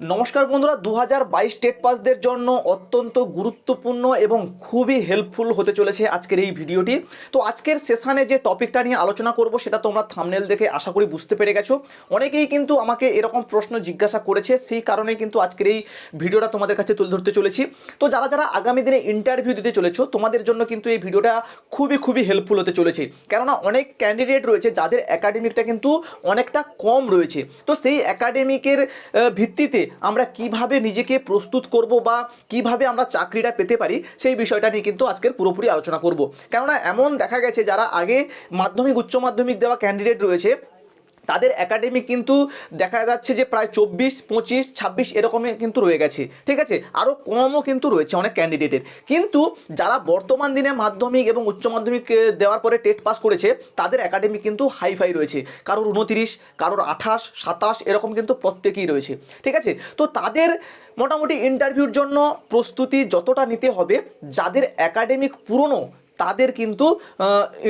নমস্কার বন্ধুরা দু হাজার বাইশ টেট পাসদের জন্য অত্যন্ত গুরুত্বপূর্ণ এবং খুবই হেল্পফুল হতে চলেছে আজকের এই ভিডিওটি। তো আজকের সেশানে যে টপিকটা নিয়ে আলোচনা করব সেটা তোমরা থামনেল দেখে আশা করি বুঝতে পেরে গেছো। অনেকেই কিন্তু আমাকে এরকম প্রশ্ন জিজ্ঞাসা করেছে, সেই কারণে কিন্তু আজকের এই ভিডিওটা তোমাদের কাছে তুলে ধরতে চলেছি। তো যারা যারা আগামী দিনে ইন্টারভিউ দিতে চলেছো, তোমাদের জন্য কিন্তু এই ভিডিওটা খুবই খুবই হেল্পফুল হতে চলেছে। কেননা অনেক ক্যান্ডিডেট রয়েছে যাদের একাডেমিকটা কিন্তু অনেকটা কম রয়েছে। তো সেই একাডেমিকের ভিত্তিতে আমরা কীভাবে নিজেকে প্রস্তুত করব বা কীভাবে আমরা চাকরিটা পেতে পারি, সেই বিষয়টা নিয়ে কিন্তু আজকের পুরোপুরি আলোচনা করব। কেননা এমন দেখা গেছে যারা আগে মাধ্যমিক, উচ্চ মাধ্যমিক দেওয়া ক্যান্ডিডেট রয়েছে তাদের একাডেমিক কিন্তু দেখা যাচ্ছে যে প্রায় চব্বিশ, পঁচিশ, ছাব্বিশ এরকমই কিন্তু রয়ে গেছে। ঠিক আছে? আরও কমও কিন্তু রয়েছে অনেক ক্যান্ডিডেটের কিন্তু যারা বর্তমান দিনে মাধ্যমিক এবং উচ্চ মাধ্যমিক দেওয়ার পরে টেট পাস করেছে, তাদের একাডেমিক কিন্তু হাইফাই রয়েছে। কারোর উনতিরিশ কারোর আঠাশ, সাতাশ এরকম কিন্তু প্রত্যেকেই রয়েছে। ঠিক আছে? তো তাদের মোটামুটি ইন্টারভিউর জন্য প্রস্তুতি যতটা নিতে হবে, যাদের একাডেমিক পুরনো তাদের কিন্তু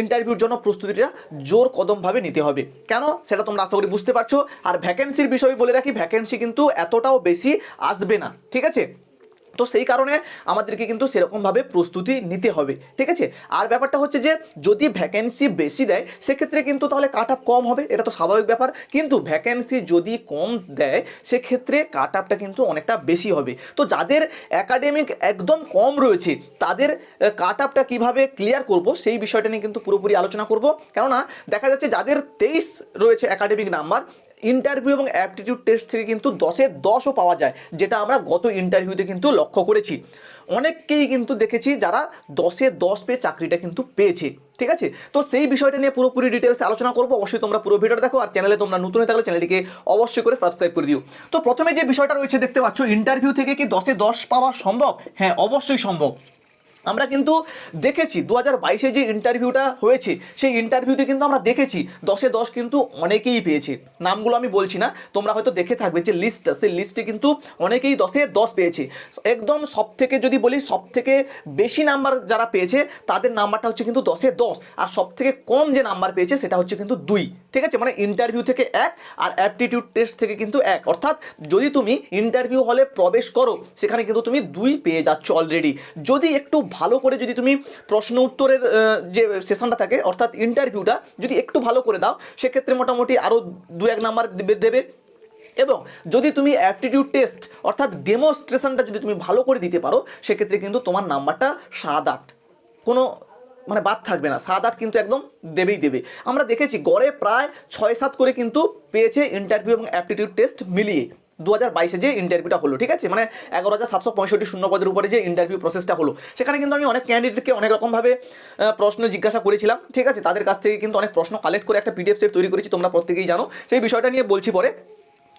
ইন্টারভিউর জন্য প্রস্তুতিটা জোর কদমভাবে নিতে হবে। কেন? সেটা তোমরা আশা করি বুঝতে পারছ। আর ভ্যাকেন্সির বিষয়ে বলে রাখি ভ্যাকেন্সি কিন্তু এতটাও বেশি আসবে না। ঠিক আছে? তো সেই কারণে আমাদেরকে কিন্তু সেরকমভাবে প্রস্তুতি নিতে হবে, ঠিক আছে? আর ব্যাপারটা হচ্ছে যে, যদি ভ্যাকেন্সি বেশি দেয়, সেক্ষেত্রে কিন্তু তাহলে কাট আপ কম হবে, এটা তো স্বাভাবিক ব্যাপার। কিন্তু ভ্যাকেন্সি যদি কম দেয়, সেক্ষেত্রে কাট আপটা কিন্তু অনেকটা বেশি হবে। তো যাদের অ্যাকাডেমিক একদম কম রয়েছে, তাদের কাট আপটা কীভাবে ক্লিয়ার করব, সেই বিষয়টা নিয়ে কিন্তু পুরোপুরি আলোচনা করব। কেননা, দেখা যাচ্ছে যাদের তেইশ রয়েছে অ্যাকাডেমিক নাম্বার ইন্টারভিউ এবং অ্যাপটিটিউড টেস্ট থেকে কিন্তু দশে দশও পাওয়া যায়, যেটা আমরা গত ইন্টারভিউতে কিন্তু লক্ষ্য করেছি। অনেককেই কিন্তু দেখেছি যারা দশে দশ পেয়ে চাকরিটা কিন্তু পেয়েছে, ঠিক আছে? তো সেই বিষয়টা নিয়ে পুরোপুরি ডিটেলস আলোচনা করব। অবশ্যই তোমরা পুরো ভিডিওটা দেখো আর চ্যানেলে তোমরা নতুন হয়ে থাকলে চ্যানেলটিকে অবশ্যই করে সাবস্ক্রাইব করে দিও। তো প্রথমে যে বিষয়টা রয়েছে দেখতে পাচ্ছ ইন্টারভিউ থেকে কি দশে দশ পাওয়া সম্ভব? হ্যাঁ অবশ্যই সম্ভব। আমরা কিন্তু দেখেছি দু হাজার বাইশে যে ইন্টারভিউটা হয়েছে, সেই ইন্টারভিউতে কিন্তু আমরা দেখেছি। দশে দশ কিন্তু অনেকেই পেয়েছে। নামগুলো আমি বলছি না, তোমরা হয়তো দেখে থাকবে যে লিস্টটা সেই লিস্টে কিন্তু অনেকেই দশে দশ পেয়েছে। একদম সব থেকে যদি বলি সব থেকে বেশি নাম্বার যারা পেয়েছে, তাদের নাম্বারটা হচ্ছে কিন্তু দশে দশ। আর সব থেকে কম যে নাম্বার পেয়েছে, সেটা হচ্ছে কিন্তু দুই। ঠিক আছে? মানে ইন্টারভিউ থেকে এক আর অ্যাপটিটিউড টেস্ট থেকে কিন্তু এক। অর্থাৎ যদি তুমি ইন্টারভিউ হলে প্রবেশ করো, সেখানে কিন্তু তুমি দুই পেয়ে যাচ্ছ অলরেডি যদি একটু ভালো করে যদি তুমি প্রশ্ন উত্তরের যে সেশনটা থাকে, অর্থাৎ ইন্টারভিউটা যদি একটু ভালো করে দাও, সেক্ষেত্রে মোটামুটি আরও দু এক নাম্বার দেবে। এবং যদি তুমি অ্যাপটিটিউড টেস্ট অর্থাৎ ডেমোস্ট্রেশনটা যদি তুমি ভালো করে দিতে পারো, সেক্ষেত্রে কিন্তু তোমার নাম্বারটা সাত আট। কোনো মানে বাদ থাকবে না। সাত আট কিন্তু একদম দেবেই দেবে। আমরা দেখেছি গড়ে প্রায় ছয় সাত করে কিন্তু পেয়েছে ইন্টারভিউ এবং অ্যাপটিটিউড টেস্ট মিলিয়ে। দু হাজার বাইশে যে ইন্টারভিউটা হলো, ঠিক আছে? মানে এগারো হাজার সাতশো পঁয়ষট্টি শূন্য পদের উপরে যে ইন্টারভিউ প্রসেসটা হলো, সেখানে কিন্তু আমি অনেক ক্যান্ডিডেটকে অনেক রকমভাবে প্রশ্ন জিজ্ঞাসা করেছিলাম, ঠিক আছে? তাদের কাছ থেকে কিন্তু অনেক প্রশ্ন কালেক্ট করে একটা পিডিএফ সেট তৈরি করেছি, তোমরা প্রত্যেকেই জানো। সেই বিষয়টা নিয়ে বলছি পরে।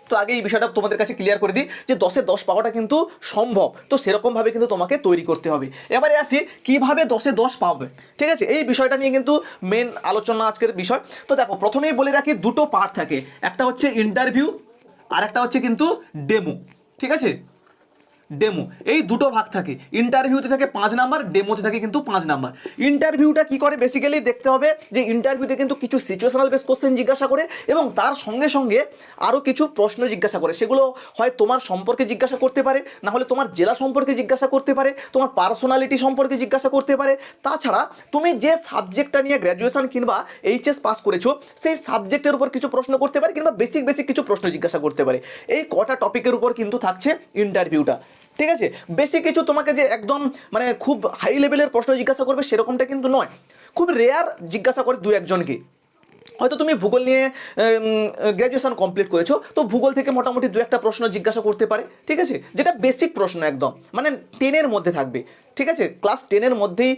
তো আগে এই বিষয়টা তোমাদের কাছে ক্লিয়ার করে দিই যে দশে দশ পাওয়াটা কিন্তু সম্ভব। তো সেরকমভাবে কিন্তু তোমাকে তৈরি করতে হবে। এবারে আসি, কীভাবে দশে দশ পাবে ঠিক আছে? এই বিষয়টা নিয়ে কিন্তু মেন আলোচনা আজকের বিষয়। তো দেখো, প্রথমেই বলে রাখি দুটো পার্ট থাকে। একটা হচ্ছে ইন্টারভিউ আর একটা হচ্ছে কিন্তু ডেমো ঠিক আছে? ডেমো এই দুটো ভাগ থাকে। ইন্টারভিউতে থাকে পাঁচ নাম্বার ডেমোতে থাকে কিন্তু পাঁচ নাম্বার। ইন্টারভিউটা কি করে? বেসিক্যালি দেখতে হবে যে ইন্টারভিউতে কিন্তু কিছু সিচুয়েশনাল বেস কোশ্চেন জিজ্ঞাসা করে এবং তার সঙ্গে সঙ্গে আরও কিছু প্রশ্ন জিজ্ঞাসা করে। সেগুলো হয় তোমার সম্পর্কে জিজ্ঞাসা করতে পারে, না হলে তোমার জেলা সম্পর্কে জিজ্ঞাসা করতে পারে, তোমার পার্সোনালিটি সম্পর্কে জিজ্ঞাসা করতে পারে। তাছাড়া তুমি যে সাবজেক্টটা নিয়ে গ্র্যাজুয়েশন কিংবা এইচএস পাস করেছ, সেই সাবজেক্টের উপর কিছু প্রশ্ন করতে পারে কিংবা বেসিক বেসিক কিছু প্রশ্ন জিজ্ঞাসা করতে পারে। এই কটা টপিকের উপর কিন্তু থাকছে ইন্টারভিউটা ঠিক আছে? বেশি কিছু তোমাকে যে একদম মানে খুব হাই লেভেলের প্রশ্ন জিজ্ঞাসা করবে সেরকমটা কিন্তু নয়। খুব রেয়ার জিজ্ঞাসা করে দু একজনকে। হয়তো তুমি ভূগোল নিয়ে গ্র্যাজুয়েশন কমপ্লিট করেছ, তো ভূগোল থেকে মোটামুটি দু একটা প্রশ্ন জিজ্ঞাসা করতে পারে, ঠিক আছে? যেটা বেসিক প্রশ্ন একদম। মানে টেনের মধ্যে থাকবে, ঠিক আছে? ক্লাস টেনের মধ্যেই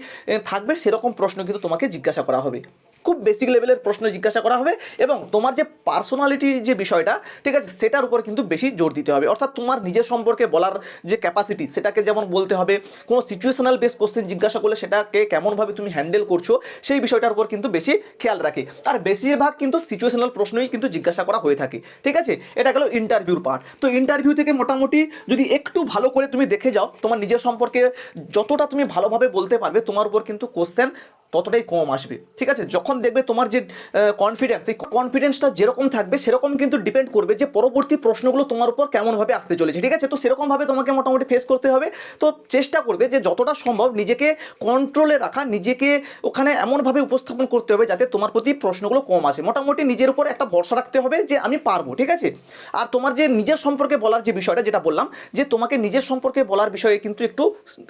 থাকবে, সেরকম প্রশ্ন কিন্তু তোমাকে জিজ্ঞাসা করা হবে। খুব বেসিক লেভেলের প্রশ্ন জিজ্ঞাসা করা হবে এবং তোমার যে পার্সোনালিটি যে বিষয়টা, ঠিক আছে, সেটার উপর কিন্তু বেশি জোর দিতে হবে। অর্থাৎ তোমার নিজের সম্পর্কে বলার যে ক্যাপাসিটি সেটাকে যেমন বলতে হবে, কোনো সিচুয়েশনাল বেস কোশ্চেন জিজ্ঞাসা করলে সেটাকে কেমনভাবে তুমি হ্যান্ডেল করছ, সেই বিষয়টার উপর কিন্তু বেশি খেয়াল রাখে। আর বেশিরভাগ কিন্তু সিচুয়েশনাল প্রশ্নই কিন্তু জিজ্ঞাসা করা হয়ে থাকে, ঠিক আছে? এটা গেল ইন্টারভিউর পার্ট তো ইন্টারভিউ থেকে মোটামুটি যদি একটু ভালো করে তুমি দেখে যাও, তোমার নিজের সম্পর্কে যতটা তুমি ভালোভাবে বলতে পারবে, তোমার উপর কিন্তু কোশ্চেন ততটাই কম আসবে। ঠিক আছে? যখন দেখবে তোমার যে কনফিডেন্স সেই কনফিডেন্সটা যেরকম থাকবে, সেরকম কিন্তু ডিপেন্ড করবে যে পরবর্তী প্রশ্নগুলো তোমার উপর কেমনভাবে আসতে চলেছে। ঠিক আছে? তো সেরকমভাবে তোমাকে মোটামুটি ফেস করতে হবে। তো চেষ্টা করবে যে যতটা সম্ভব নিজেকে কন্ট্রোলে রাখা, নিজেকে ওখানে এমনভাবে উপস্থাপন করতে হবে যাতে তোমার প্রতি প্রশ্নগুলো কম আসে। মোটামুটি নিজের উপর একটা ভরসা রাখতে হবে যে আমি পারব। ঠিক আছে? আর তোমার যে নিজের সম্পর্কে বলার যে বিষয়টা যেটা বললাম, যে তোমাকে নিজের সম্পর্কে বলার বিষয়ে কিন্তু একটু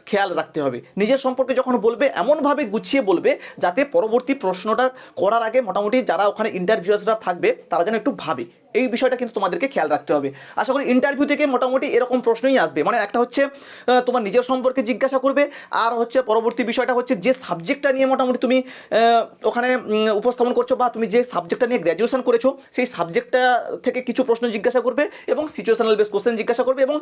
খেয়াল রাখতে হবে। নিজের সম্পর্কে যখন বলবে, এমনভাবে গুছিয়ে বলবে যাতে পরবর্তী প্রশ্নটা করার আগে মোটামুটি যারা ওখানে ইন্টারভিউসরা থাকবে, তারা যেন একটু ভাবে। এই বিষয়টা কিন্তু তোমাদেরকে খেয়াল রাখতে হবে। আশা করি ইন্টারভিউ থেকে মোটামুটি এরকম প্রশ্নই আসবে। মানে একটা হচ্ছে তোমার নিজের সম্পর্কে জিজ্ঞাসা করবে, আর হচ্ছে পরবর্তী বিষয়টা হচ্ছে যে সাবজেক্টটা নিয়ে মোটামুটি তুমি ওখানে উপস্থাপন করছ বা তুমি যে সাবজেক্টটা নিয়ে গ্র্যাজুয়েশন করেছ, সেই সাবজেক্টটা থেকে কিছু প্রশ্ন জিজ্ঞাসা করবে এবং সিচুয়েশনাল বেস কোশ্চেন জিজ্ঞাসা করবে এবং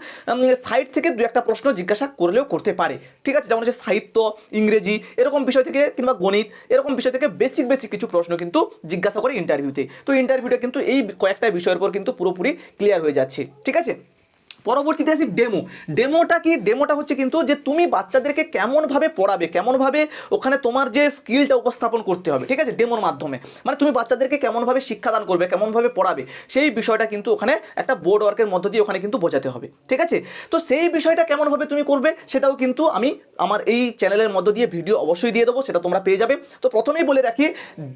সাইড থেকে দু একটা প্রশ্ন জিজ্ঞাসা করলেও করতে পারে। ঠিক আছে? যেমন হচ্ছে সাহিত্য, ইংরেজি, এরকম বিষয় থেকে কিংবা গণিত, এরকম বিষয় থেকে বেসিক বেসিক কিছু প্রশ্ন কিন্তু জিজ্ঞাসা করে ইন্টারভিউতে তো। ইন্টারভিউটা কিন্তু এই কয়েকটা বিষয়ের পর কিন্তু পুরোপুরি ক্লিয়ার হয়ে যাচ্ছে। ঠিক আছে? পরবর্তীতে আসি ডেমো ডেমোটা কি? ডেমোটা হচ্ছে কিন্তু যে তুমি বাচ্চাদেরকে কেমনভাবে পড়াবে, কেমনভাবে ওখানে তোমার যে স্কিলটা উপস্থাপন করতে হবে, ঠিক আছে? ডেমোর মাধ্যমে। মানে তুমি বাচ্চাদেরকে কেমনভাবে শিক্ষাদান করবে, কেমনভাবে পড়াবে, সেই বিষয়টা কিন্তু ওখানে একটা বোর্ড ওয়ার্কের মধ্য দিয়ে ওখানে কিন্তু বোঝাতে হবে, ঠিক আছে? তো সেই বিষয়টা কেমনভাবে তুমি করবে, সেটাও কিন্তু আমি আমার এই চ্যানেলের মধ্য দিয়ে ভিডিও অবশ্যই দিয়ে দেবো, সেটা তোমরা পেয়ে যাবে। তো প্রথমেই বলে রাখি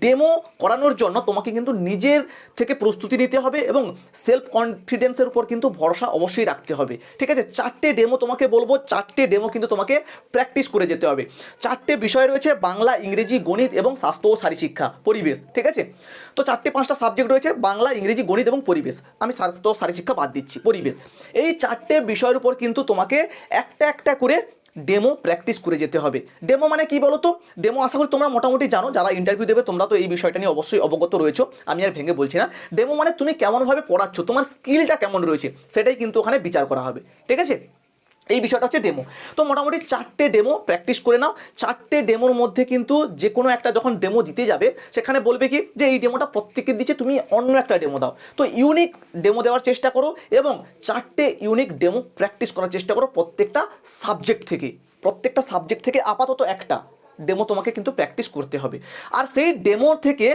ডেমো করানোর জন্য তোমাকে কিন্তু নিজের থেকে প্রস্তুতি নিতে হবে এবং সেলফ কনফিডেন্সের উপর কিন্তু ভরসা অবশ্যই রাখতে হবে। ঠিক আছে? চারটে ডেমো তোমাকে বলব। চারটে ডেমো কিন্তু তোমাকে প্র্যাকটিস করে যেতে হবে। চারটে বিষয় রয়েছে বাংলা, ইংরেজি, গণিত এবং স্বাস্থ্য ও শারীরশিক্ষা পরিবেশ। ঠিক আছে? তো চারটে, পাঁচটা সাবজেক্ট রয়েছে বাংলা, ইংরেজি, গণিত এবং পরিবেশ। আমি স্বাস্থ্য ও শারীরশিক্ষা বাদ দিচ্ছি। পরিবেশ। এই চারটে বিষয়ের উপর কিন্তু তোমাকে একটা একটা করে ডেমো প্র্যাকটিস করে যেতে হবে। ডেমো মানে কি বলো তো ডেমো আশা করি তোমরা মোটামুটি জানো, যারা ইন্টারভিউ দেবে, তোমরা তো এই বিষয়টা নিয়ে অবশ্যই অবগত রয়েছো। আমি আর ভেঙে বলছি না। ডেমো মানে তুমি কেমনভাবে পড়াচ্ছ, তোমার স্কিলটা কেমন রয়েছে, সেটাই কিন্তু ওখানে বিচার করা হবে। ঠিক আছে? এই বিষয়টা হচ্ছে ডেমো তো মোটামুটি চারটে ডেমো প্র্যাকটিস করে নাও। চারটে ডেমোর মধ্যে কিন্তু যে কোনো একটা যখন ডেমো দিতে যাবে, সেখানে বলবে কি যে এই ডেমোটা প্রত্যেকের দিচ্ছে, তুমি অন্য একটা ডেমো দাও। তো ইউনিক ডেমো দেওয়ার চেষ্টা করো এবং চারটে ইউনিক ডেমো প্র্যাকটিস করার চেষ্টা করো প্রত্যেকটা সাবজেক্ট থেকে। প্রত্যেকটা সাবজেক্ট থেকে আপাতত একটা। ডেমো তোমাকে কিন্তু প্র্যাকটিস করতে হবে। আর সেই ডেমো থেকে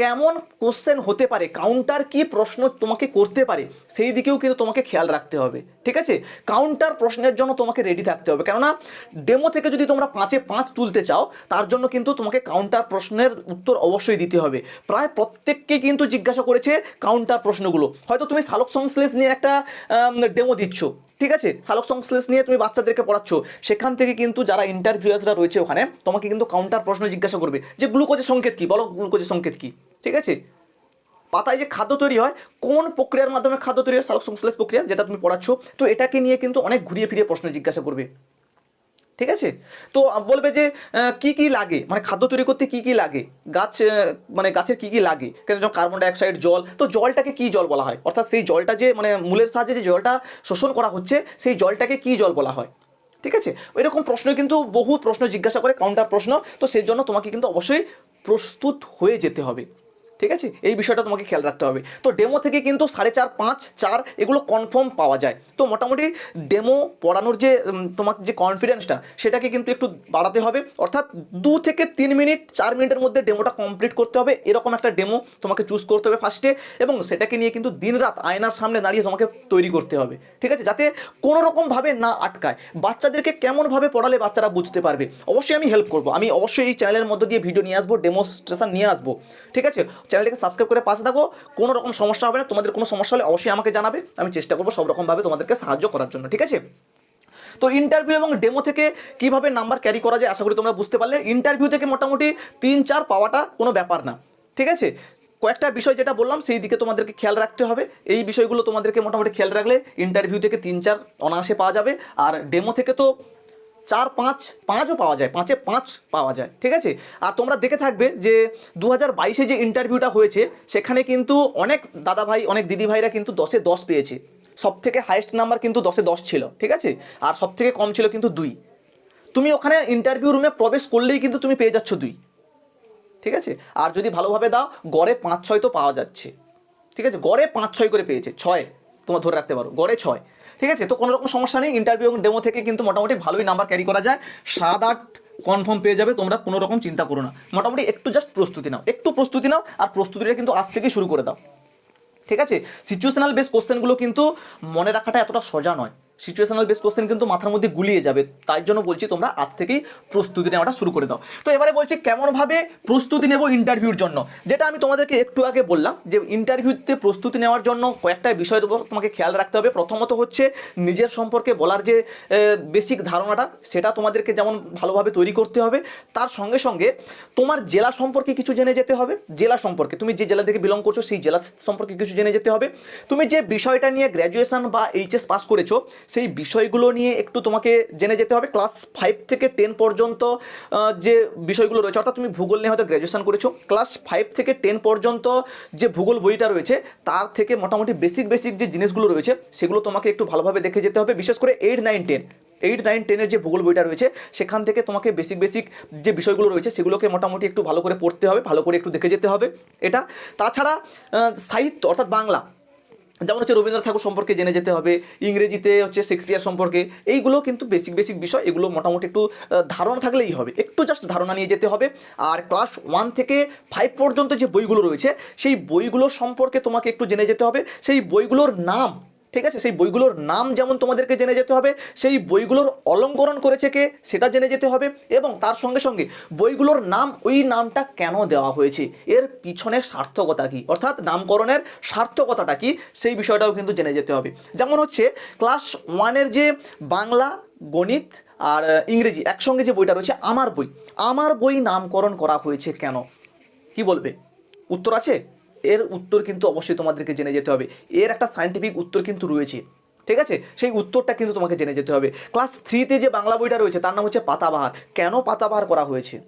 কেমন কোশ্চেন হতে পারে কাউন্টার কি প্রশ্ন তোমাকে করতে পারে, সেই দিকেও কিন্তু তোমাকে খেয়াল রাখতে হবে, ঠিক আছে? কাউন্টার প্রশ্নের জন্য তোমাকে রেডি থাকতে হবে, কেননা ডেমো থেকে যদি তোমরা পাঁচে পাঁচ তুলতে চাও, তার জন্য কিন্তু তোমাকে কাউন্টার প্রশ্নের উত্তর অবশ্যই দিতে হবে। প্রায় প্রত্যেককে কিন্তু জিজ্ঞাসা করেছে কাউন্টার প্রশ্নগুলো। হয়তো তুমি সালোক সংশ্লেষ নিয়ে একটা ডেমো দিচ্ছ, ঠিক আছে? সালোক সংশ্লেষ নিয়ে তুমি বাচ্চাদেরকে পড়াচ্ছ, সেখান থেকে কিন্তু যারা ইন্টারভিউয়ার্সরা রয়েছে ওখানে, তোমাকে কিন্তু কাউন্টার প্রশ্ন জিজ্ঞাসা করবে যে গ্লুকোজের সংকেত কী? বলো গ্লুকোজের সংকেত কী? ঠিক আছে? পাতায় যে খাদ্য তৈরি হয়, কোন প্রক্রিয়ার মাধ্যমে খাদ্য তৈরি হয়? সালোক সংশ্লেষ প্রক্রিয়া যেটা তুমি পড়াচ্ছ। তো এটাকে নিয়ে কিন্তু অনেক ঘুরিয়ে ফিরিয়ে প্রশ্ন জিজ্ঞাসা করবে। ঠিক আছে? তো বলবে যে কি কি লাগে? মানে খাদ্য তৈরি করতে কি কি লাগে? গাছ মানে গাছের কি কি লাগে? কেন যেমন কার্বন ডাইঅক্সাইড জল। তো জলটাকে কি জল বলা হয়? অর্থাৎ সেই জলটা যে মানে মূলের সাহায্যে যে জলটা শোষণ করা হচ্ছে, সেই জলটাকে কি জল বলা হয়? ঠিক আছে? এরকম প্রশ্ন কিন্তু বহু প্রশ্ন জিজ্ঞাসা করে কাউন্টার প্রশ্ন। তো সেই জন্য তোমাকে কিন্তু অবশ্যই প্রস্তুত হয়ে যেতে হবে। ঠিক আছে? এই বিষয়টা তোমাকে খেয়াল রাখতে হবে। তো ডেমো থেকে কিন্তু সাড়ে চার, পাঁচ, চার এগুলো কনফার্ম পাওয়া যায়। তো মোটামুটি ডেমো পড়ানোর যে তোমার যে কনফিডেন্সটা সেটাকে কিন্তু একটু বাড়াতে হবে। অর্থাৎ দু থেকে তিন মিনিট, চার মিনিটের মধ্যে ডেমোটা কমপ্লিট করতে হবে। এরকম একটা ডেমো তোমাকে চুজ করতে হবে ফার্স্টে এবং সেটাকে নিয়ে কিন্তু দিনরাত আয়নার সামনে দাঁড়িয়ে তোমাকে তৈরি করতে হবে। ঠিক আছে? যাতে কোনো রকমভাবে না আটকায়। বাচ্চাদেরকে কেমনভাবে পড়ালে বাচ্চারা বুঝতে পারবে? অবশ্যই আমি হেল্প করব। আমি অবশ্যই এই চ্যানেলের মধ্যে দিয়ে ভিডিও নিয়ে আসব ডেমোস্ট্রেশন নিয়ে আসব। ঠিক আছে? চ্যানেলটাকে সাবস্ক্রাইব করে পাশে থাকো। কোনো রকম সমস্যা হবে না। তোমাদের কোনো সমস্যা হলে অবশ্যই আমাকে জানাবে। আমি চেষ্টা করব সব রকমভাবে তোমাদেরকে সাহায্য করার জন্য, ঠিক আছে? তো ইন্টারভিউ এবং ডেমো থেকে কীভাবে নাম্বার ক্যারি করা যায়, আশা করি তোমরা বুঝতে পারলে। ইন্টারভিউ থেকে মোটামুটি তিন চার পাওয়াটা কোনো ব্যাপার না, ঠিক আছে? কয়েকটা বিষয় যেটা বললাম, সেই দিকে তোমাদেরকে খেয়াল রাখতে হবে। এই বিষয়গুলো তোমাদেরকে মোটামুটি খেয়াল রাখলে ইন্টারভিউ থেকে তিন চার অনায়াসে পাওয়া যাবে। আর ডেমো থেকে তো চার, পাঁচ, পাঁচও পাওয়া যায়, পাঁচে পাঁচ পাওয়া যায়, ঠিক আছে? আর তোমরা দেখে থাকবে যে দু হাজার বাইশে যে ইন্টারভিউটা হয়েছে, সেখানে কিন্তু অনেক দাদা ভাই অনেক দিদি ভাইরা কিন্তু দশে দশ পেয়েছে। সব থেকে হাইয়েস্ট নাম্বার কিন্তু দশে দশ ছিল, ঠিক আছে? আর সব থেকে কম ছিল কিন্তু দুই। তুমি ওখানে ইন্টারভিউ রুমে প্রবেশ করলেই কিন্তু তুমি পেয়ে যাচ্ছ দুই, ঠিক আছে? আর যদি ভালোভাবে দাও, গড়ে পাঁচ, ছয় তো পাওয়া যাচ্ছে, ঠিক আছে? গড়ে পাঁচ, ছয় করে পেয়েছে, ছয়, তোমার ধরে রাখতে পারো, গড়ে ছয়। ঠিক আছে? তো কোনো রকম সমস্যা নেই। ইন্টারভিউ এবং ডেমো থেকে কিন্তু মোটামুটি ভালোই নাম্বার ক্যারি করা যায়। সাত আট কনফার্ম পেয়ে যাবে, তোমরা কোনো রকম চিন্তা করো না। মোটামুটি একটু জাস্ট প্রস্তুতি নাও, একটু প্রস্তুতি নাও, আর প্রস্তুতিটা কিন্তু আজ থেকেই শুরু করে দাও। ঠিক আছে? সিচুয়েশনাল বেস কোশ্চেনগুলো কিন্তু মনে রাখাটা এতটা সোজা নয়। সিচুয়েশনাল বেস কোশ্চেন কিন্তু মাথার মধ্যে গুলিয়ে যাবে। তাই জন্য বলছি তোমরা আজ থেকেই প্রস্তুতি নেওয়াটা শুরু করে দাও। তো এবারে বলছি কেমনভাবে প্রস্তুতি নেব ইন্টারভিউর জন্য? যেটা আমি তোমাদেরকে একটু আগে বললাম যে ইন্টারভিউতে প্রস্তুতি নেওয়ার জন্য কয়েকটা বিষয়ের উপর তোমাকে খেয়াল রাখতে হবে। প্রথমত হচ্ছে নিজের সম্পর্কে বলার যে বেসিক ধারণাটা, সেটা তোমাদেরকে যেমন ভালোভাবে তৈরি করতে হবে, তার সঙ্গে সঙ্গে তোমার জেলা সম্পর্কে কিছু জেনে যেতে হবে। জেলা সম্পর্কে, তুমি যে জেলা থেকে বিলং করছ, সেই জেলা সম্পর্কে কিছু জেনে যেতে হবে। তুমি যে বিষয়টা নিয়ে গ্র্যাজুয়েশন বা এইচএস পাস করেছ সেই বিষয়গুলো নিয়ে একটু তোমাকে জেনে যেতে হবে। ক্লাস ফাইভ থেকে টেন পর্যন্ত যে বিষয়গুলো রয়েছে, অর্থাৎ তুমি ভূগোল নিয়ে হয়তো গ্র্যাজুয়েশন করেছ ক্লাস ফাইভ থেকে টেন পর্যন্ত যে ভূগোল বইটা রয়েছে, তার থেকে মোটামুটি বেসিক বেসিক যে জিনিসগুলো রয়েছে, সেগুলো তোমাকে একটু ভালোভাবে দেখে যেতে হবে। বিশেষ করে eight nine ten eight nine টেনের যে ভূগোল বইটা রয়েছে, সেখান থেকে তোমাকে বেসিক বেসিক যে বিষয়গুলো রয়েছে, সেগুলোকে মোটামুটি একটু ভালো করে পড়তে হবে, ভালো করে একটু দেখে যেতে হবে। এটা তাছাড়া সাহিত্য, অর্থাৎ বাংলা। যেমন হচ্ছে রবীন্দ্রনাথ ঠাকুর সম্পর্কে জেনে যেতে হবে, ইংরেজিতে হচ্ছে শেক্সপিয়ার সম্পর্কে, এইগুলো কিন্তু বেসিক বেসিক বিষয়, এগুলো মোটামুটি একটু ধারণা থাকলেই হবে, একটু জাস্ট ধারণা নিয়ে যেতে হবে। আর ক্লাস ওয়ান থেকে ফাইভ পর্যন্ত যে বইগুলো রয়েছে, সেই বইগুলো সম্পর্কে তোমাকে একটু জেনে যেতে হবে, সেই বইগুলোর নাম ঠিক আছে? সেই বইগুলোর নাম যেমন তোমাদেরকে জেনে যেতে হবে, সেই বইগুলোর অলঙ্করণ করেছে কে? সেটা জেনে যেতে হবে এবং তার সঙ্গে সঙ্গে বইগুলোর নাম, ওই নামটা কেন দেওয়া হয়েছে? এর পিছনে সার্থকতা কী? অর্থাৎ নামকরণের সার্থকতাটা কী? সেই বিষয়টাও কিন্তু জেনে যেতে হবে। যেমন হচ্ছে ক্লাস ওয়ানের যে বাংলা, গণিত আর ইংরেজি, একসঙ্গে যে বইটা রয়েছে, আমার বই। আমার বই নামকরণ করা হয়েছে কেন? কি বলবে? উত্তর আছে? এর উত্তর কিন্তু অবশ্যই তোমাদেরকে জেনে যেতে হবে। এর একটা সায়েন্টিফিক উত্তর কিন্তু রয়েছে। ঠিক আছে? সেই উত্তরটা কিন্তু তোমাকে জেনে যেতে হবে। ক্লাস থ্রিতে যে বাংলা বইটা রয়েছে, তার নাম হচ্ছে পাতাবাহার। কেন পাতাবাহার করা হয়েছে?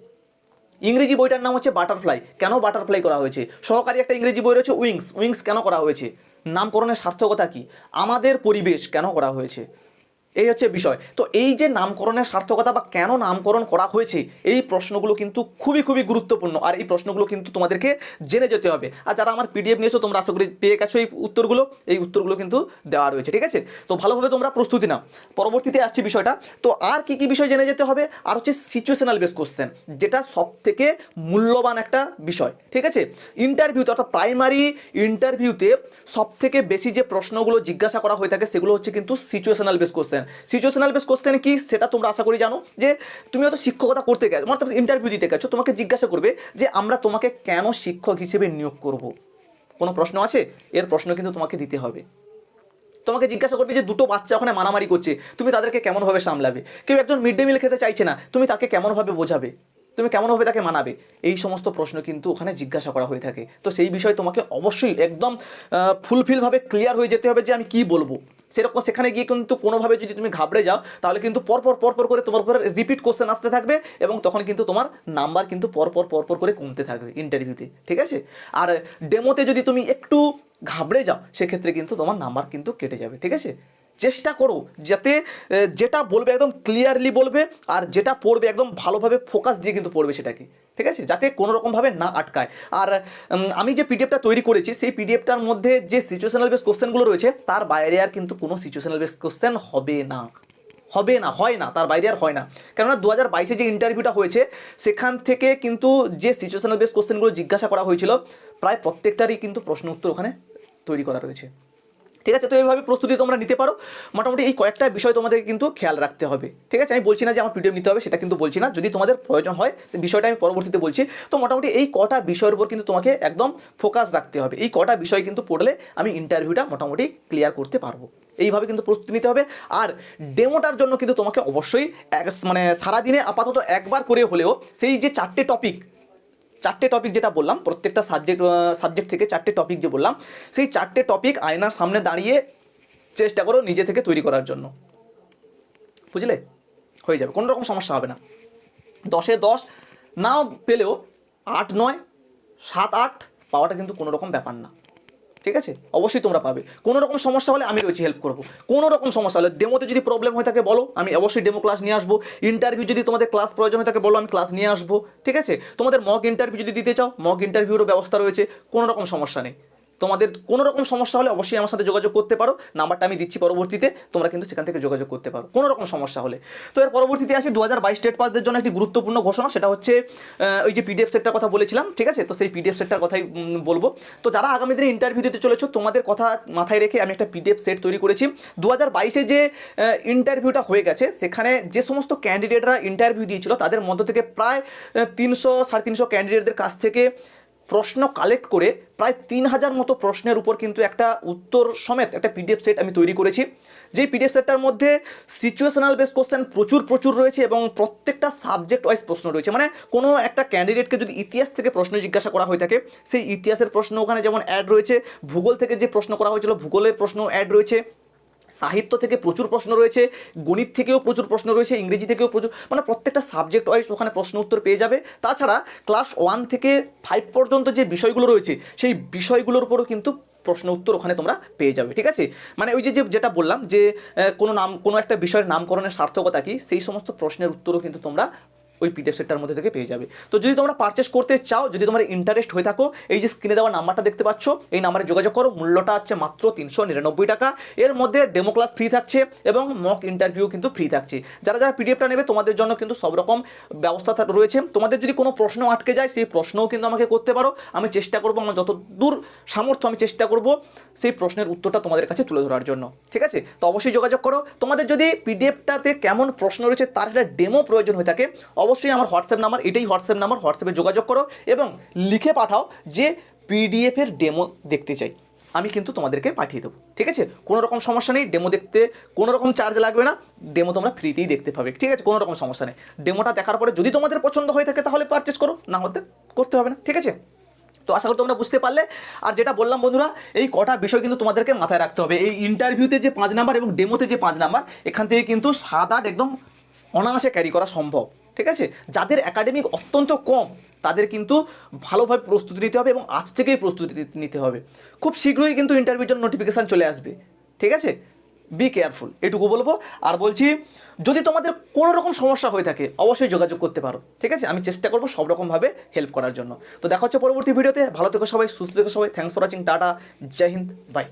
ইংরেজি বইটার নাম হচ্ছে বাটারফ্লাই। কেন বাটারফ্লাই করা হয়েছে? সহকারী একটা ইংরেজি বই রয়েছে, উইংস। উইংস কেন করা হয়েছে? নামকরণের সার্থকতা কি? আমাদের পরিবেশ কেন করা হয়েছে? এই হচ্ছে বিষয়। তো এই যে নামকরণের সার্থকতা বা কেন নামকরণ করা হয়েছে, এই প্রশ্নগুলো কিন্তু খুবই খুবই গুরুত্বপূর্ণ। আর এই প্রশ্নগুলো কিন্তু তোমাদেরকে জেনে যেতে হবে। আর যারা আমার পিডিএফ নিয়েছো, তোমরা আশা করি পেয়ে গেছো এই উত্তরগুলো। এই উত্তরগুলো কিন্তু দেওয়া রয়েছে, ঠিক আছে? তো ভালোভাবে তোমরা প্রস্তুতি নাও। পরবর্তীতে আসছে বিষয়টা। তো আর কি কি বিষয় জেনে যেতে হবে? আর হচ্ছে সিচুয়েশনাল বেস কোশ্চেন যেটা সব থেকে মূল্যবান একটা বিষয়, ঠিক আছে? ইন্টারভিউতে অর্থাৎ প্রাইমারি ইন্টারভিউতে সব থেকে বেশি যে প্রশ্নগুলো জিজ্ঞাসা করা হয়ে থাকে, সেগুলো হচ্ছে কিন্তু situational base question situational base question কি? সেটা তোমরা আশা করি জানো। যে তুমি হয়তো শিক্ষকতা করতে গেছো অর্থাৎ ইন্টারভিউ দিতে গেছো, তোমাকে জিজ্ঞাসা করবে যে আমরা তোমাকে কেন শিক্ষক হিসেবে নিয়োগ করব? কোনো প্রশ্ন আছে? এর প্রশ্ন কিন্তু তোমাকে দিতে হবে। তোমাকে জিজ্ঞাসা করবে যে দুটো বাচ্চা ওখানে মারামারি করছে, তুমি তাদেরকে কেমনভাবে সামলাবে? কেউ একজন মিড ডে মিল খেতে চাইছে না, তুমি তাকে কেমনভাবে বোঝাবে? তুমি কেমনভাবে তাকে মানাবে? এই সমস্ত প্রশ্ন কিন্তু ওখানে জিজ্ঞাসা করা হয়ে থাকে। তো সেই বিষয়ে তোমাকে অবশ্যই একদম ফুলফিলভাবে ক্লিয়ার হয়ে যেতে হবে যে আমি কি বলব। সেরকম সেখানে গিয়ে কিন্তু কোনোভাবে যদি তুমি ঘাবড়ে যাও, তাহলে কিন্তু পরপর পরপর করে তোমার উপরে রিপিট কোশ্চেন আসতে থাকবে এবং তখন কিন্তু তোমার নাম্বার কিন্তু পরপর পরপর করে কমতে থাকবে ইন্টারভিউতে ঠিক আছে? আর ডেমোতে যদি তুমি একটু ঘাবড়ে যাও, সেক্ষেত্রে কিন্তু তোমার নাম্বার কিন্তু কেটে যাবে, ঠিক আছে? চেষ্টা করো যাতে যেটা বলবে একদম ক্লিয়ারলি বলবে আর যেটা পড়বে একদম ভালোভাবে ফোকাস দিয়ে কিন্তু পড়বে সেটাকে, ঠিক আছে? যাতে কোনো রকমভাবে না আটকায়। আর আমি যে পিডিএফটা তৈরি করেছি, সেই পিডিএফটার মধ্যে যে সিচুয়েশনাল বেস কোশ্চেনগুলো রয়েছে, তার বাইরে আর কিন্তু কোনো সিচুয়েশনাল বেস কোশ্চেন হবে না। হবে না, হয় না, তার বাইরে আর হয় না। কেননা দু হাজার বাইশে যে ইন্টারভিউটা হয়েছে, সেখান থেকে কিন্তু যে সিচুয়েশনাল বেস কোশ্চেনগুলো জিজ্ঞাসা করা হয়েছিল, প্রায় প্রত্যেকটারই কিন্তু প্রশ্ন উত্তর ওখানে তৈরি করা রয়েছে। ঠিক আছে? তো এইভাবে প্রস্তুতি তোমরা নিতে পারো। মোটামুটি এই কয়েকটা বিষয় তোমাদের কিন্তু খেয়াল রাখতে হবে। ঠিক আছে? আমি বলছি না যে আমার পিডিএফ নিতে হবে, সেটা কিন্তু বলছি না। যদি তোমাদের প্রয়োজন হয় সেই বিষয়টা আমি পরবর্তীতে বলছি। তো মোটামুটি এই কটা বিষয়ের উপর কিন্তু তোমাকে একদম ফোকাস রাখতে হবে। এই কটা বিষয় কিন্তু পড়লে আমি ইন্টারভিউটা মোটামুটি ক্লিয়ার করতে পারব। এইভাবে কিন্তু প্রস্তুতি নিতে হবে। আর ডেমোটার জন্য কিন্তু তোমাকে অবশ্যই এক- মানে সারাদিনে আপাতত একবার করে হলেও সেই যে চারটে টপিক চারটে টপিক যেটা বললাম, প্রত্যেকটা সাবজেক্ট সাবজেক্ট থেকে চারটে টপিক যে বললাম, সেই চারটে টপিক আয়নার সামনে দাঁড়িয়ে চেষ্টা করো নিজে থেকে তৈরি করার জন্য। বুঝলে? হয়ে যাবে, কোনো রকম সমস্যা হবে না। দশে দশ নাও পেলেও আট নয়, সাত আট, পাওয়াটা কিন্তু কোনো রকম ব্যাপার না। ঠিক আছে? অবশ্যই তোমরা পাবে। কোনো রকম সমস্যা হলে আমি রয়েছি হেল্প করব। কোনো রকম সমস্যা হলে ডেমোতে যদি প্রবলেম হয়ে থাকে বলো, আমি অবশ্যই ডেমো ক্লাস নিয়ে আসব। ইন্টারভিউ যদি তোমাদের ক্লাস প্রয়োজন হয়ে থাকে বলো, আমি ক্লাস নিয়ে আসব। ঠিক আছে? তোমাদের মক ইন্টারভিউ যদি দিতে চাও মক ইন্টারভিউরও ব্যবস্থা রয়েছে। কোনো রকম সমস্যা নেই। তোমাদের কোনো রকম সমস্যা হলে অবশ্যই আমার সাথে যোগাযোগ করতে পারো। নাম্বারটা আমি দিচ্ছি পরবর্তীতে, তোমরা কিন্তু সেখান থেকে যোগাযোগ করতে পারো। কোনো রকম সমস্যা হলে। তো এর পরবর্তীতে আসি দু হাজার বাইশ স্টেট পাসদের জন্য একটি গুরুত্বপূর্ণ ঘোষণা, সেটা হচ্ছে ওই যে পিডিএফ সেটটার কথা বলেছিলাম, ঠিক আছে? তো সেই পিডিএফ সেটটার কথাই বলব। তো যারা আগামী দিনে ইন্টারভিউ দিতে চলেছো, তোমাদের কথা মাথায় রেখে আমি একটা পিডিএফ সেট তৈরি করেছি। দু হাজার বাইশে যে ইন্টারভিউটা হয়ে গেছে, সেখানে যে সমস্ত ক্যান্ডিডেটরা ইন্টারভিউ দিয়েছিল, তাদের মধ্য থেকে প্রায় তিনশো, সাড়ে তিনশো ক্যান্ডিডেটদের কাছ থেকে প্রশ্ন কালেক্ট করে প্রায় তিন হাজার মতো প্রশ্নের উপর কিন্তু একটা উত্তর সমেত একটা পিডিএফ সেট আমি তৈরি করেছি। যেই পিডিএফ সেটটার মধ্যে সিচুয়েশনাল বেস কোশ্চেন প্রচুর প্রচুর রয়েছে এবং প্রত্যেকটা সাবজেক্ট ওয়াইজ প্রশ্ন রয়েছে। মানে কোনো একটা ক্যান্ডিডেটকে যদি ইতিহাস থেকে প্রশ্ন জিজ্ঞাসা করা হয়ে থাকে, সেই ইতিহাসের প্রশ্ন ওখানে যেমন অ্যাড রয়েছে, ভূগোল থেকে যে প্রশ্ন করা হয়েছিল, ভূগোলের প্রশ্ন অ্যাড রয়েছে। সাহিত্য থেকে প্রচুর প্রশ্ন রয়েছে, গণিত থেকেও প্রচুর প্রশ্ন রয়েছে, ইংরেজি থেকেও প্রচুর মানে প্রত্যেকটা সাবজেক্ট ওয়াইজ ওখানে প্রশ্ন উত্তর পেয়ে যাবে। তাছাড়া ক্লাস ওয়ান থেকে ফাইভ পর্যন্ত যে বিষয়গুলো রয়েছে, সেই বিষয়গুলোর উপরও কিন্তু প্রশ্ন উত্তর ওখানে তোমরা পেয়ে যাবে, ঠিক আছে? মানে ওই যে যেটা বললাম যে কোনো নাম কোনো একটা বিষয়ের নামকরণের সার্থকতা কি? সেই সমস্ত প্রশ্নের উত্তরও কিন্তু তোমরা ওই পিডিএফ সেটটার মধ্যে থেকে পেয়ে যাবে। তো যদি তোমরা পারচেস করতে চাও, যদি তোমার ইন্টারেস্ট হয়ে থাকো, এই যে স্ক্রিনে দেওয়া নাম্বারটা দেখতে পাচ্ছ, এই নাম্বারে যোগাযোগ করো। মূল্যটা হচ্ছে মাত্র তিনশো নিরানব্বই টাকা। এর মধ্যে ডেমো ক্লাস ফ্রি থাকছে এবং মক ইন্টারভিউ কিন্তু ফ্রি থাকছে। যারা যারা পিডিএফটা নেবে, তোমাদের জন্য কিন্তু সব রকম ব্যবস্থা রয়েছে। তোমাদের যদি কোনো প্রশ্ন আটকে যায়, সেই প্রশ্নও কিন্তু আমাকে করতে পারো। আমি চেষ্টা করব, আমার যত দূর সামর্থ্য, আমি চেষ্টা করব সেই প্রশ্নের উত্তরটা তোমাদের কাছে তুলে ধরার জন্য। ঠিক আছে? তো অবশ্যই যোগাযোগ করো। তোমাদের যদি পিডিএফটাতে কেমন প্রশ্ন রয়েছে, তার একটা ডেমো প্রয়োজন হয়ে থাকে অবশ্যই আমার হোয়াটসঅ্যাপ নাম্বার, এটাই হোয়াটসঅ্যাপ নাম্বার, হোয়াটসঅ্যাপে যোগাযোগ করো এবং লিখে পাঠাও যে পিডিএফের ডেমো দেখতে চাই। আমি কিন্তু তোমাদেরকে পাঠিয়ে দেবো, ঠিক আছে? কোনো রকম সমস্যা নেই, ডেমো দেখতে, কোনো রকম চার্জ লাগবে না, ডেমো তোমরা ফ্রিতেই দেখতে পাবে, ঠিক আছে? কোনো রকম সমস্যা নেই। ডেমোটা দেখার পরে যদি তোমাদের পছন্দ হয়ে থাকে তাহলে পারচেস করো, না হতে করতে হবে না, ঠিক আছে? তো আশা করি তোমরা বুঝতে পারলে। আর যেটা বললাম বন্ধুরা, এই কটা বিষয় কিন্তু তোমাদেরকে মাথায় রাখতে হবে। এই ইন্টারভিউতে যে পাঁচ নাম্বার এবং ডেমোতে যে পাঁচ নাম্বার, এখান থেকে কিন্তু সাত আট একদম অনায়াসে ক্যারি করা সম্ভব। ঠিক আছে? যাদের একাডেমিক অত্যন্ত কম, তাদের কিন্তু ভালোভাবে প্রস্তুতি নিতে হবে এবং আজ থেকেই প্রস্তুতি নিতে হবে। খুব শীঘ্রই কিন্তু ইন্টারভিউর জন্য নোটিফিকেশান চলে আসবে। ঠিক আছে? বি কেয়ারফুল এটুকু বলব। আর বলছি, যদি তোমাদের কোনো রকম সমস্যা হয়ে থাকে, অবশ্যই যোগাযোগ করতে পারো। ঠিক আছে? আমি চেষ্টা করব সব রকমভাবে হেল্প করার জন্য। তো দেখা হচ্ছে পরবর্তী ভিডিওতে ভালো থেকো সবাই, সুস্থ থেকো সবাই। থ্যাংকস ফর ওয়াচিং টাটা, জয় হিন্দ বাই